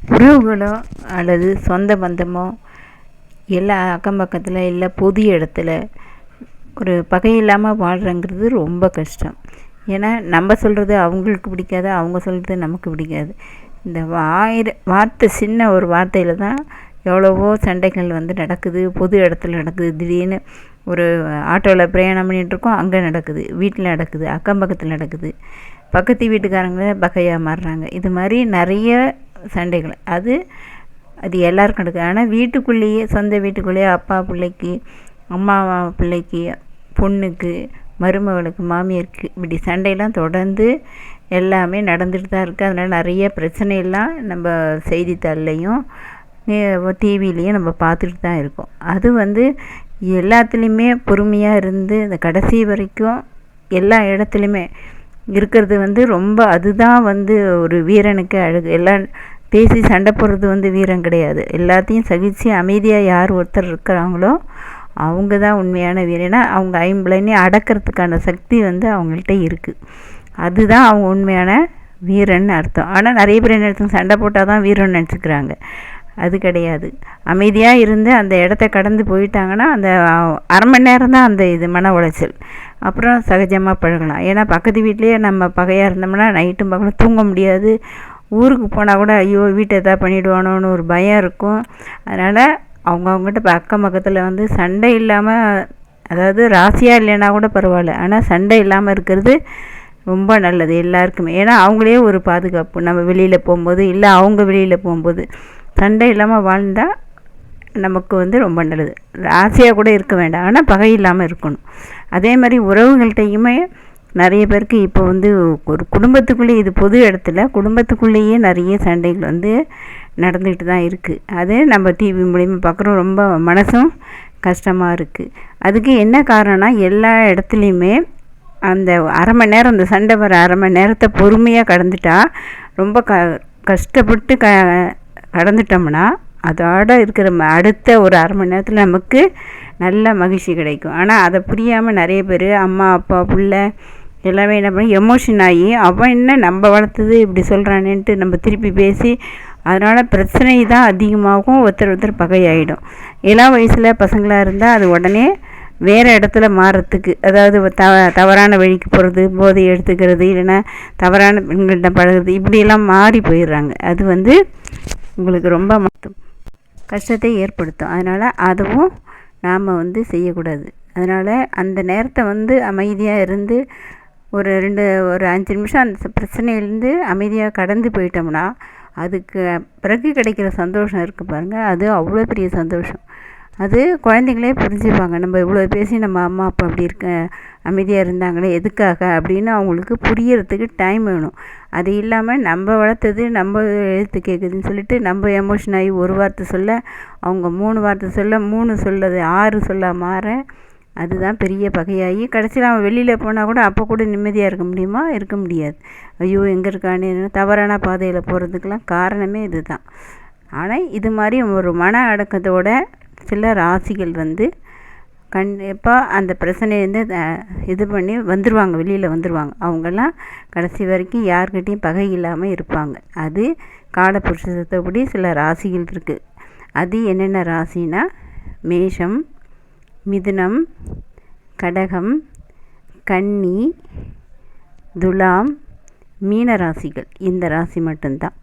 உறவுகளோ அல்லது சொந்த பந்தமோ எல்லா அக்கம் பக்கத்தில் இல்லை பொது இடத்துல ஒரு பகை இல்லாமல் வாழ்கிறங்கிறது ரொம்ப கஷ்டம். ஏன்னா நம்ம சொல்கிறது அவங்களுக்கு பிடிக்காது அவங்க சொல்கிறது நமக்கு பிடிக்காது. இந்த வாயிர வார்த்தை சின்ன ஒரு வார்த்தையில் தான் எவ்வளவோ சண்டைகள் வந்து நடக்குது. பொது இடத்துல நடக்குது. திடீர்னு ஒரு ஆட்டோவில் பிரயாணம் பண்ணிகிட்ருக்கோம் அங்கே நடக்குது. வீட்டில் நடக்குது அக்கம் பக்கத்தில் நடக்குது. பக்கத்து வீட்டுக்காரங்க பகையாக மாறுறாங்க. இது மாதிரி நிறைய சண்டைகள். அது அது எல்லாருக்கும் நடக்குது ஆனால் வீட்டுக்குள்ளேயே சொந்த வீட்டுக்குள்ளேயே அப்பா பிள்ளைக்கு அம்மா பிள்ளைக்கு பொண்ணுக்கு மருமகளுக்கு மாமியாருக்கு இப்படி சண்டையெல்லாம் தொடர்ந்து எல்லாமே நடந்துட்டு தான் இருக்குது அதனால் நிறைய பிரச்சனையெல்லாம் நம்ம செய்தித்தாள்லையும் டிவிலையும் நம்ம பார்த்துட்டு தான் இருக்கோம். அது வந்து எல்லாத்துலேயுமே பொறுமையாக இருந்து இந்த கடைசி வரைக்கும் எல்லா இடத்துலையுமே இருக்கிறது வந்து ரொம்ப அதுதான் வந்து ஒரு வீரனுக்கு அழகு. எல்லாம் பேசி சண்டை போடுறது வந்து வீரம் கிடையாது. எல்லாத்தையும் சகித்து அமைதியாக யார் ஒருத்தர் இருக்கிறாங்களோ அவங்க தான் உண்மையான வீரனா. அவங்க ஐம்புலனையும் அடக்கிறதுக்கான சக்தி வந்து அவங்கள்ட்ட இருக்குது அதுதான் அவங்க உண்மையான வீரன்னு அர்த்தம். ஆனால் நிறைய பேர் என்ன சண்டை போட்டால் தான் வீரன் நினச்சிக்கிறாங்க. அது கிடையாது. அமைதியாக இருந்து அந்த இடத்த கடந்து போயிட்டாங்கன்னா அந்த அரை மணி நேரம் தான் அந்த இது மன உளைச்சல். அப்புறம் சகஜமாக பழகலாம். ஏன்னா பக்கத்து வீட்லேயே நம்ம பகையாக இருந்தோம்னா நைட்டும் பகலும் தூங்க முடியாது. ஊருக்கு போனால் கூட ஐயோ வீட்டை எதாவது பண்ணிவிடுவானோன்னு ஒரு பயம் இருக்கும். அதனால் அவங்கவுங்ககிட்ட இப்போ அக்கம் பக்கத்தில் வந்து சண்டை இல்லாமல் அதாவது ராசியாக இல்லைன்னா கூட பரவாயில்ல. ஆனால் சண்டை இல்லாமல் இருக்கிறது ரொம்ப நல்லது எல்லாருக்குமே. ஏன்னா அவங்களே ஒரு பாதுகாப்பு. நம்ம வெளியில் போகும்போது இல்லை அவங்க வெளியில் போகும்போது. சண்டை இல்லாமல் வாழ்ந்தால் நமக்கு வந்து ரொம்ப நல்லது. ஆசையாக கூட இருக்க வேண்டாம். ஆனால் பகை இல்லாமல் இருக்கணும். அதே மாதிரி உறவுகள்கிட்டையுமே நிறைய பேருக்கு இப்போ வந்து ஒரு குடும்பத்துக்குள்ளேயே இது பொது இடத்துல குடும்பத்துக்குள்ளேயே நிறைய சண்டைகள் வந்து நடந்துக்கிட்டு தான் இருக்குது அது நம்ம டிவி மூலிமா பார்க்குறோம். ரொம்ப மனசும் கஷ்டமாக இருக்குது அதுக்கு என்ன காரணம்னா எல்லா இடத்துலையுமே அந்த அரை மணி நேரம் அந்த சண்டை வர அரை மணி நேரத்தை பொறுமையாக கடந்துட்டால் ரொம்ப க கஷ்டப்பட்டு க கடந்துட்டோம்னா அதோட இருக்கிற அடுத்த ஒரு அரை மணி நேரத்தில் நமக்கு நல்ல மகிழ்ச்சி கிடைக்கும். ஆனால் அதை புரியாமல் நிறைய பேர் அம்மா அப்பா பிள்ளை எல்லாமே என்ன பண்ணி எமோஷன் ஆகி அவன் என்ன நம்ம வளர்த்தது இப்படி சொல்கிறானேன்ட்டு நம்ம திருப்பி பேசி அதனால் பிரச்சனை தான் அதிகமாகும் ஒருத்தர் ஒருத்தர் பகையாயிடும். இளம் வயசில் பசங்களாக இருந்தால் அது உடனே வேறு இடத்துல மாறுறதுக்கு அதாவது தவ தவறான வழிக்கு போகிறது போதை எடுத்துக்கிறது இல்லைன்னா தவறான பெண்கள்கிட்ட பழகிறது இப்படியெல்லாம் மாறி போயிடுறாங்க. அது வந்து உங்களுக்கு ரொம்ப கஷ்டத்தை ஏற்படுத்தும். அதனால் அதுவும் நாம் வந்து செய்யக்கூடாது. அதனால் அந்த நேரத்தை வந்து அமைதியாக இருந்து ஒரு ரெண்டு ஒரு அஞ்சு நிமிஷம் அந்த பிரச்சனையிலேருந்து அமைதியாக கடந்து போயிட்டோம்னா அதுக்கு பிறகு கிடைக்கிற சந்தோஷம் இருக்குது பாருங்கள் அது அவ்வளோ பெரிய சந்தோஷம். அது குழந்தைங்களே புரிஞ்சுப்பாங்க. நம்ம இவ்வளோ பேசி நம்ம அம்மா அப்பா அப்படி இருக்க அமைதியாக இருந்தாங்களே எதுக்காக அப்படின்னு அவங்களுக்கு புரியறதுக்கு டைம் வேணும். அது இல்லாமல் நம்ம வளர்த்தது நம்ம எழுத்து கேட்குதுன்னு சொல்லிட்டு நம்ம எமோஷன் ஆகி ஒரு வார்த்தை சொல்ல அவங்க மூணு வார்த்தை சொல்ல மூணு சொல்லது ஆறு சொல்ல மாற அதுதான் பெரிய பகையாகி கடைசியில் அவன் வெளியில் போனால் கூட அப்போ கூட நிம்மதியாக இருக்க முடியுமா? இருக்க முடியாது. ஐயோ எங்கே இருக்கானே தவறான பாதையில் போகிறதுக்கெலாம் காரணமே இது தான் ஆனால் இது மாதிரி ஒரு மன அடக்கத்தோட சில ராசிகள் வந்து கண்டிப்பாக அந்த பிரச்சனையிலேருந்து இது பண்ணி வந்துடுவாங்க வெளியில் வந்துடுவாங்க அவங்கெல்லாம் கடைசி வரைக்கும் யார்கிட்டையும் பகை இல்லாமல் இருப்பாங்க. அது காலபுருஷத்தப்படி சில ராசிகள் இருக்குது அது என்னென்ன ராசினா மேஷம் மிதுனம் கடகம் கன்னி துலாம் மீன ராசிகள். இந்த ராசி மட்டும்தான்.